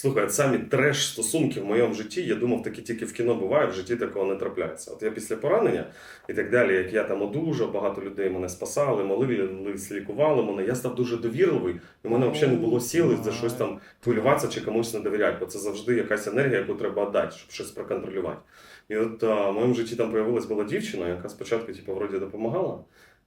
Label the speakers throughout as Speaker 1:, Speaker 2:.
Speaker 1: Слухай, самі треш стосунки в моєму житті, я думав, такі тільки в кіно буває, в житті такого не трапляється. От я після поранення і так далі, як я там одужав, багато людей мене спасали, молились, лікували мене. Я став дуже довірливий, і в мене взагалі не було сіли за щось там хвилюватися чи комусь не довіряти, бо це завжди якась енергія, яку треба віддати, щоб щось проконтролювати. І от а, в моєму житті там появилась була дівчина, яка спочатку, типу, вроді допомагала.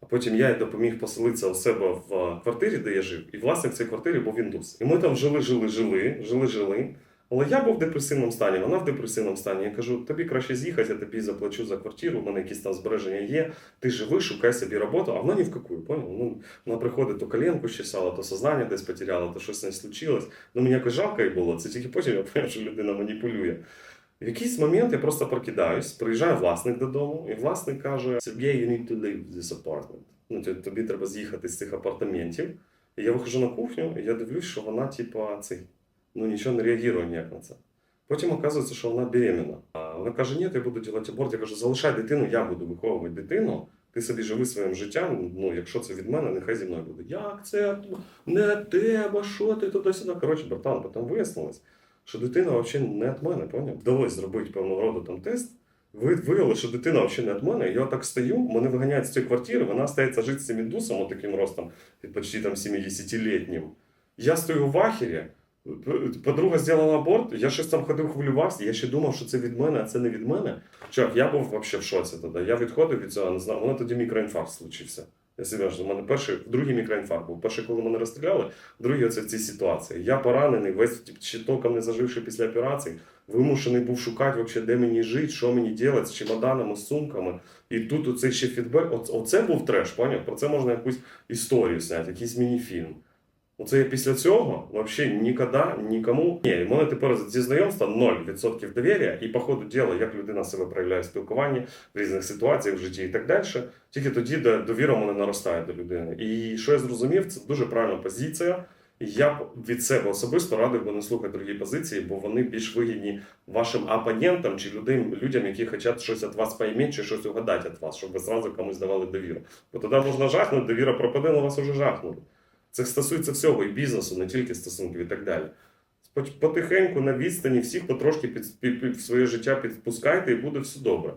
Speaker 1: А потім я допоміг поселитися у себе в е, квартирі, де я жив, і власник цієї квартири був індус. І ми там жили, жили, жили, жили, жили. Але я був в депресивному стані, вона в депресивному стані. Я кажу, тобі краще з'їхати, я тобі заплачу за квартиру, у мене якісь там збереження є. Ти живи, шукай собі роботу, а вона ні в какую, поняв? Ну, вона приходить, то коленку щесала, то сознання десь потеряла, то щось не случилось. Ну мені якось жалко їй було. Це тільки потім я поняв, що людина маніпулює. В якийсь момент я просто прокидаюсь, приїжджає власник додому, і власник каже: Сергій, you need to leave this apartment. Ну, тобі- треба з'їхати з цих апартаментів. І я виходжу на кухню, і я дивлюсь, що вона, типа, цей, ну нічого не реагує ніяк на це. Потім оказується, що вона беременна. А вона каже: ні, я буду робити аборт. Я кажу, залишай дитину, я буду виховувати дитину. Ти собі живи своїм життям. Ну, якщо це від мене, нехай зі мною буде. Як це не тебе? Що ти туди-сюди? Коротше, братан, потім вияснилось, що дитина взагалі не від мене, поняв? Вдалося зробити певного роду там тест. Ви виявили, що дитина взагалі не від мене. Я так стою, мене виганяють з цієї квартири, вона стається жити з цим індусом, таким ростом, почти там 70-літнім. Я стою в ахері. Подруга зробила аборт, я щось там ходив, хвилювався, я ще думав, що це від мене, а це не від мене. Чувак, я був взагалі в шоці тоді. Я відходив від цього, не. У мене тоді мікроінфаркт случився. Я серйозно, у мене перший, другий мікроінфаркт був. Перший, коли мене розстріляли, другий оце в цій ситуації. Я поранений, весь щитоком не заживши після операції, вимушений був шукати, вообще, де мені жити, що мені робити з чемоданами, з сумками. І тут оцей ще фідбек. Оце був треш, поняв? Про це можна якусь історію зняти, якийсь міні-фільм. Оце я після цього взагалі ніколи нікому. Ні, в мене тепер зі знайомства 0% довір'я, і по ходу діла, як людина себе проявляє в спілкуванні в різних ситуаціях в житті і так далі. Тільки тоді де довіра мене наростає до людини. І що я зрозумів, це дуже правильна позиція. Я від себе особисто радив би не слухати другі позиції, бо вони більш вигідні вашим опонентам чи людям, людям, які хочуть щось від вас поймати чи щось угадати від вас, щоб ви зразу комусь давали довіру. Бо тоді можна жахнути, довіра пропаде, але вас уже жахнули. Це стосується всього і бізнесу, не тільки стосунків і так далі. Потихеньку на відстані всіх потрошки під, під, під своє життя підпускайте і буде все добре.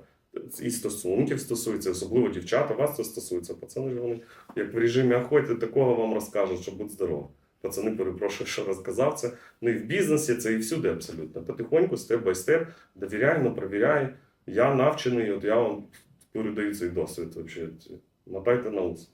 Speaker 1: І стосунків стосується, особливо дівчата, вас це стосується. Пацани ж вони, як в режимі охоти, такого вам розкажуть, що будь здоров. Пацани, перепрошую, що розказав це. Ну і в бізнесі це і всюди абсолютно. Потихоньку, степ бай степ, довіряй, но провіряй. Я навчений, от я вам передаю цей досвід. Мотайте на ус.